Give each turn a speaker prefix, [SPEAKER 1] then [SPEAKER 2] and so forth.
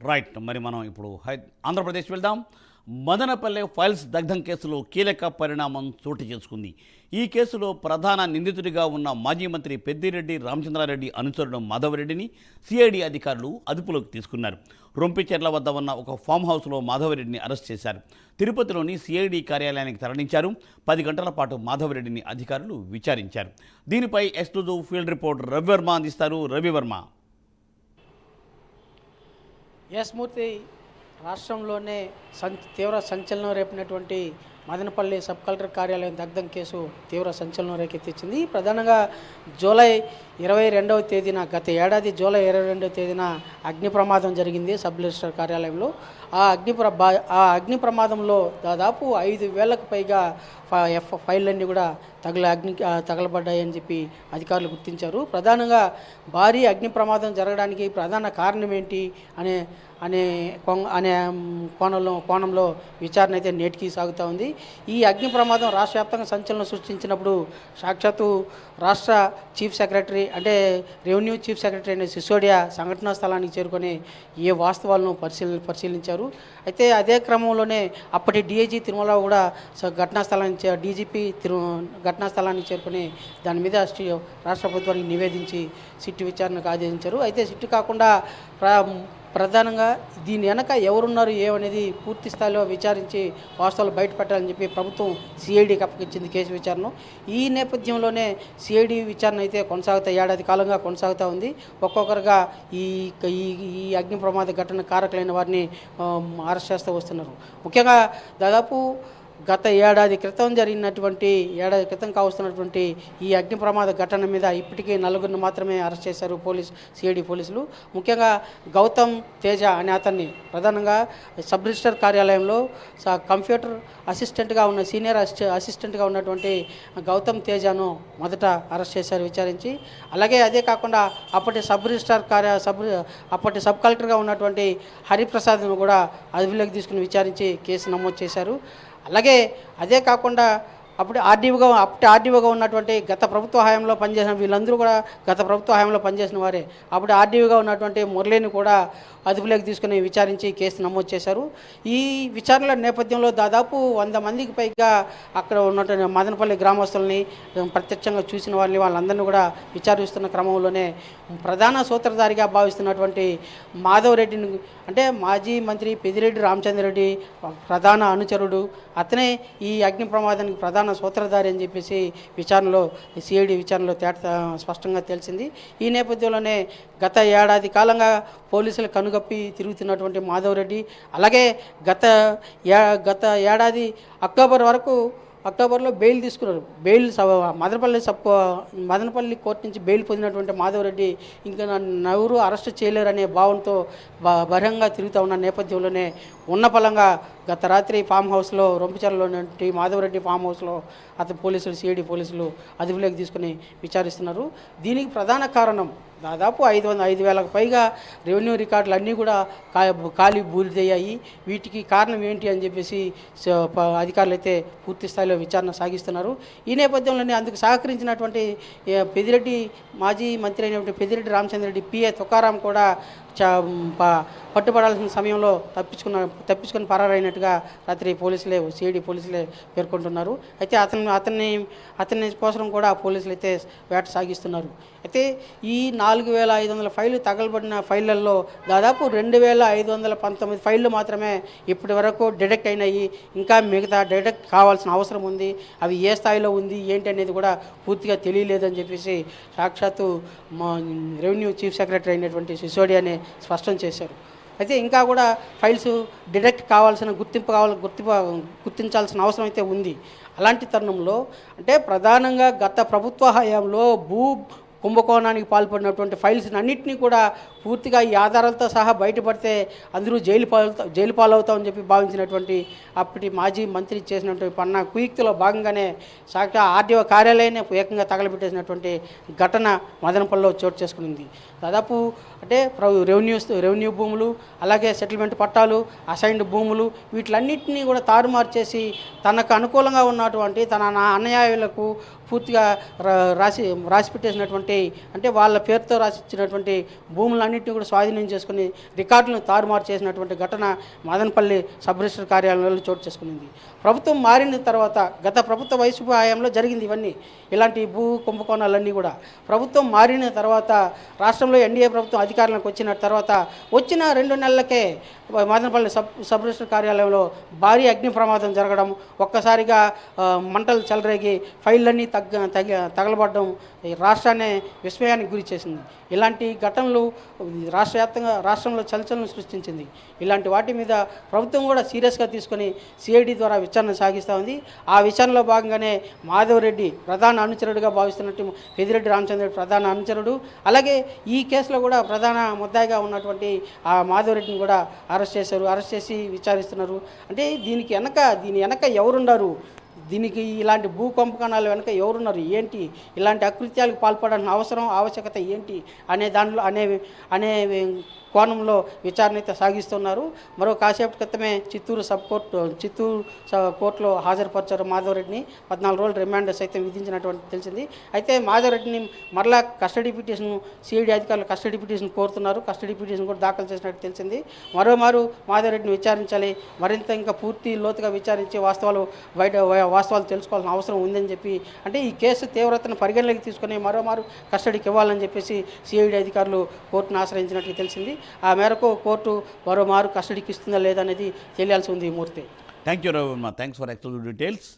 [SPEAKER 1] Right మరి మనం ఇప్పుడు హై ఆంధ్రప్రదేశ్ వెళ్దాం. మదనపల్లె ఫైల్స్ దగ్ధం కేసులో కీలక పరిణామం చోటు చేసుకుంది. ఈ కేసులో ప్రధాన నిందితుడిగా ఉన్న మాజీ మంత్రి పెద్దిరెడ్డి రామచంద్రారెడ్డి అనుచరుడు మాధవరెడ్డిని సిఐడి అధికారులు అదుపులోకి తీసుకున్నారు. రొంపిచెర్ల వద్ద ఉన్న ఒక ఫామ్ హౌస్లో మాధవరెడ్డిని అరెస్ట్ చేశారు. తిరుపతిలోని సిఐడి కార్యాలయానికి తరలించారు. పది గంటల పాటు మాధవరెడ్డిని అధికారులు విచారించారు. దీనిపై ఎక్స్క్లూజివ్ ఫీల్డ్ రిపోర్ట్ రవివర్మ అందిస్తారు. రవివర్మ.
[SPEAKER 2] ఎస్ మూర్తి రాష్ట్రంలోనే సంచ తీవ్ర సంచలనం రేపినటువంటి మదనపల్లి సబ్ కలెక్టర్ కార్యాలయం దగ్ధం కేసు తీవ్ర సంచలనం రేకెత్తించింది ప్రధానంగా జూలై ఇరవై రెండవ తేదీన గత ఏడాది జూలై ఇరవై రెండవ తేదీన అగ్ని ప్రమాదం జరిగింది సబ్ రిజిస్టర్ కార్యాలయంలో. ఆ అగ్ని ప్రబా ఆ అగ్ని ప్రమాదంలో దాదాపు ఐదు వేలకు పైగా ఎఫ్ ఫైళ్ళన్నీ కూడా తగల అగ్ని తగలబడ్డాయని చెప్పి అధికారులు గుర్తించారు. ప్రధానంగా భారీ అగ్ని ప్రమాదం జరగడానికి ప్రధాన కారణం ఏంటి అనే అనే అనే కోణంలో కోణంలో విచారణ అయితే నేటికి సాగుతూ ఉంది. ఈ అగ్ని ప్రమాదం రాష్ట్ర వ్యాప్తంగా సంచలనం సృష్టించినప్పుడు సాక్షాత్తు రాష్ట్ర చీఫ్ సెక్రటరీ అంటే రెవెన్యూ చీఫ్ సెక్రటరీ అయిన సిసోడియా సంఘటనా స్థలానికి చేరుకొని ఏ వాస్తవాలను పరిశీలి పరిశీలించారు. అయితే అదే క్రమంలోనే అప్పటి డీఐజీ తిరుమలరావు కూడా ఘటనా స్థలానికి డీజీపీ తిరు ఘటనా స్థలానికి చేరుకొని దాని మీద రాష్ట్ర ప్రభుత్వానికి నివేదించి సిట్టు విచారణకు ఆదేశించారు. అయితే సిట్టు కాకుండా ప్ర ప్రధానంగా దీని వెనక ఎవరున్నారు ఏమనేది పూర్తి స్థాయిలో విచారించి వాస్తవాలు బయటపెట్టాలని చెప్పి ప్రభుత్వం సిఐడికి అప్పగించింది కేసు విచారణ. ఈ నేపథ్యంలోనే సిఐడి విచారణ అయితే కొనసాగుతా ఏడాది కాలంగా కొనసాగుతూ ఉంది. ఒక్కొక్కరుగా ఈ ఈ అగ్ని ప్రమాద ఘటన కారకులైన వారిని అరెస్ట్ చేస్తూ వస్తున్నారు. ముఖ్యంగా దాదాపు గత ఏడాది క్రితం జరిగినటువంటి ఏడాది క్రితం కావస్తున్నటువంటి ఈ అగ్ని ప్రమాద ఘటన మీద ఇప్పటికీ నలుగురిని మాత్రమే అరెస్ట్ చేశారు పోలీస్ సిఐడి పోలీసులు. ముఖ్యంగా గౌతమ్ తేజ అనే అతన్ని ప్రధానంగా సబ్ రిజిస్టర్ కార్యాలయంలో కంప్యూటర్ అసిస్టెంట్గా ఉన్న సీనియర్ అసిస్ట్ అసిస్టెంట్గా ఉన్నటువంటి గౌతమ్ తేజను మొదట అరెస్ట్ చేశారు విచారించి. అలాగే అదే కాకుండా అప్పటి సబ్ రిజిస్టార్ కార్య సబ్ అప్పటి సబ్ కలెక్టర్గా ఉన్నటువంటి హరిప్రసాద్ను కూడా అదుపులోకి తీసుకుని విచారించి కేసు నమోదు చేశారు. అలాగే అదే కాకుండా అప్పుడు ఆర్డీఓగా అప్పటి ఆర్డీఓగా ఉన్నటువంటి గత ప్రభుత్వ హయాంలో పనిచేసిన వీళ్ళందరూ కూడా గత ప్రభుత్వ హయాంలో పనిచేసిన వారే. అప్పుడు ఆర్డీఓగా ఉన్నటువంటి మురళిని కూడా అదుపులోకి తీసుకుని విచారించి కేసు నమోదు చేశారు. ఈ విచారణల నేపథ్యంలో దాదాపు వంద మందికి పైగా అక్కడ ఉన్నటువంటి మదనపల్లి గ్రామస్తుల్ని ప్రత్యక్షంగా చూసిన వాళ్ళని వాళ్ళందరినీ కూడా విచారిస్తున్న క్రమంలోనే ప్రధాన సూత్రధారిగా భావిస్తున్నటువంటి మాధవ్ రెడ్డిని అంటే మాజీ మంత్రి పెదిరెడ్డి రామచంద్రరెడ్డి ప్రధాన అనుచరుడు. అతనే ఈ అగ్ని ప్రమాదానికి ప్రధాన సూత్రధారి అని చెప్పేసి విచారణలో సిఐడి విచారణలో తేట స్పష్టంగా తెలిసింది. ఈ నేపథ్యంలోనే గత ఏడాది కాలంగా పోలీసులు కనుగప్పి తిరుగుతున్నటువంటి మాధవ్ రెడ్డి అలాగే గత ఏ గత ఏడాది అక్టోబర్ వరకు అక్టోబర్లో బెయిల్ తీసుకున్నారు. Bail Madanapalle sub Madanapalle court నుంచి బెయిల్ పొందినటువంటి మాధవరెడ్డి ఇంకా నన్ను ఎవరు అరెస్ట్ చేయలేరనే భావంతో బ- తిరుగుతూ ఉన్న నేపథ్యంలోనే ఉన్న పలంగా గత రాత్రి ఫామ్ హౌస్లో రొంపిచర్లలోని మాధవరెడ్డి ఫామ్ హౌస్లో అతను పోలీసులు సిఐడి పోలీసులు అదుపులోకి తీసుకుని విచారిస్తున్నారు. దీనికి ప్రధాన కారణం దాదాపు ఐదు వందల ఐదు వేలకు పైగా రెవెన్యూ రికార్డులు అన్నీ కూడా కా ఖాళీ బూరిదయ్యాయి వీటికి కారణం ఏంటి అని చెప్పేసి అధికారులు అయితే పూర్తి స్థాయిలో విచారణ సాగిస్తున్నారు. ఈ నేపథ్యంలోనే అందుకు సహకరించినటువంటి పెదిరెడ్డి మాజీ మంత్రి అయినటువంటి పెదిరెడ్డి రామచంద్రరెడ్డి పిఏ తుకారాం కూడా పట్టుబడాల్సిన సమయంలో తప్పించుకున్న తప్పించుకొని పరారైనట్టుగా రాత్రి పోలీసులే సిఐడి పోలీసులే పేర్కొంటున్నారు. అయితే అతను అతన్ని అతని కోసం కూడా పోలీసులు అయితే వేట సాగిస్తున్నారు. అయితే ఈ నాలుగు వేల ఐదు వందల ఫైళ్ళు తగలబడిన ఫైళ్ళల్లో దాదాపు రెండు వేల ఐదు వందల పంతొమ్మిది ఫైళ్ళు మాత్రమే ఇప్పటి వరకు డిడక్ట్ అయినాయి. ఇంకా మిగతా డిడక్ట్ కావాల్సిన అవసరం ఉంది. అవి ఏ స్థాయిలో ఉంది ఏంటి అనేది కూడా పూర్తిగా తెలియలేదని చెప్పేసి సాక్షాత్తు మా రెవెన్యూ చీఫ్ సెక్రటరీ అయినటువంటి సిసోడి అనే స్పష్టం చేశారు. అయితే ఇంకా కూడా ఫైల్స్ డిడెక్ట్ కావాల్సిన గుర్తింపు కావాల గుర్తింపు గుర్తించాల్సిన అవసరం అయితే ఉంది. అలాంటి తరుణంలో అంటే ప్రధానంగా గత ప్రభుత్వ హయాంలో భూ కుంభకోణానికి పాల్పడినటువంటి ఫైల్స్ అన్నింటినీ కూడా పూర్తిగా ఈ ఆధారాలతో సహా బయటపడితే అందరూ జైలు పాలు జైలు పాలవుతామని చెప్పి భావించినటువంటి అప్పటి మాజీ మంత్రి చేసినటువంటి పన్నా కుయుక్తిలో భాగంగానే సాక్షా ఆర్డీఓ కార్యాలయాన్ని ఏకంగా తగలబెట్టేసినటువంటి ఘటన మదనపల్లిలో చోటు చేసుకునింది. దాదాపు అంటే ప్ర- రెవెన్యూ రెవెన్యూ భూములు అలాగే సెటిల్మెంట్ పట్టాలు అసైన్డ్ భూములు వీటిలన్నింటినీ కూడా తారుమారు చేసి తనకు అనుకూలంగా ఉన్నటువంటి తన నా అన్యాయులకు పూర్తిగా రా- రాసి రాసి పెట్టేసినటువంటి అంటే వాళ్ళ పేరుతో రాసిచ్చినటువంటి భూములన్నీ అన్నింటినీ కూడా స్వాధీనం చేసుకుని రికార్డులను తారుమారు చేసినటువంటి ఘటన మదనపల్లి సబ్ రిజిస్టర్ కార్యాలయంలో చోటు చేసుకునింది. ప్రభుత్వం మారిన తర్వాత గత ప్రభుత్వ వయసు హయాంలో జరిగింది ఇవన్నీ. ఇలాంటి భూ కుంభకోణాలన్నీ కూడా. ప్రభుత్వం మారిన తర్వాత రాష్ట్రంలో ఎన్డీఏ ప్రభుత్వం అధికారంలోకి వచ్చిన తర్వాత వచ్చిన రెండు నెలలకే మదనపల్లి సబ్ సబ్ రిజిస్టర్ కార్యాలయంలో భారీ అగ్ని ప్రమాదం జరగడం ఒక్కసారిగా మంటలు చెలరేగి ఫైళ్ళన్నీ తగ్గ తగ తగలబడడం ఈ రాష్ట్రాన్ని విస్మయానికి గురి చేసింది. ఇలాంటి ఘటనలు రాష్ట్ర వ్యాప్తంగా రాష్ట్రంలో చలచలను సృష్టించింది. ఇలాంటి వాటి మీద ప్రభుత్వం కూడా సీరియస్గా తీసుకొని సిఐడి ద్వారా విచారణ సాగిస్తూ ఉంది. ఆ విచారణలో భాగంగానే మాధవరెడ్డి ప్రధాన అనుచరుడిగా భావిస్తున్నట్టు పెదిరెడ్డి రామచంద్ర ప్రధాన అనుచరుడు అలాగే ఈ కేసులో కూడా ప్రధాన ముద్దాయిగా ఉన్నటువంటి ఆ మాధవరెడ్డిని కూడా అరెస్ట్ చేశారు. అరెస్ట్ చేసి విచారిస్తున్నారు. అంటే దీనికి వెనక దీని వెనక ఎవరున్నారు దీనికి ఇలాంటి భూకంపకణాల వెనుక ఎవరున్నారు? ఏంటి? ఇలాంటి అకృత్యాలకు పాల్పడాల్సిన అవసరం ఆవశ్యకత ఏంటి? అనే దాంట్లో అనే అనే కోణంలో విచారణ అయితే సాగిస్తున్నారు. మరో కాసేపు క్రితమే చిత్తూరు సబ్ కోర్టు చిత్తూరు కోర్టులో హాజరుపరిచారు మాధవరెడ్డిని. పద్నాలుగు రోజులు రిమాండ్ సైతం విధించినటువంటి తెలిసింది. అయితే మాధవరెడ్డిని మరలా కస్టడీ పిటిషన్ సిఐడి అధికారులు కస్టడీ పిటిషన్ కోరుతున్నారు. కస్టడీ పిటిషన్ కూడా దాఖలు చేసినట్టు తెలిసింది. మరోమారు మాధవరెడ్డిని విచారించాలి. మరింత ఇంకా పూర్తి లోతుగా విచారించి వాస్తవాలు బయట వాస్తవాలు తెలుసుకోవాల్సిన అవసరం ఉందని చెప్పి అంటే ఈ కేసు తీవ్రతను పరిగణలోకి తీసుకుని మరోమారు కస్టడీకి ఇవ్వాలని చెప్పేసి సిఐడి అధికారులు కోర్టును ఆశ్రయించినట్లు తెలిసింది. ఆ మేరకు కోర్టు మరోమారు కస్టడీకి ఇస్తుందా లేదా అనేది తెలియాల్సి ఉంది ఈ Murthy.
[SPEAKER 1] Thank you Ravi Varma thanks for exclusive details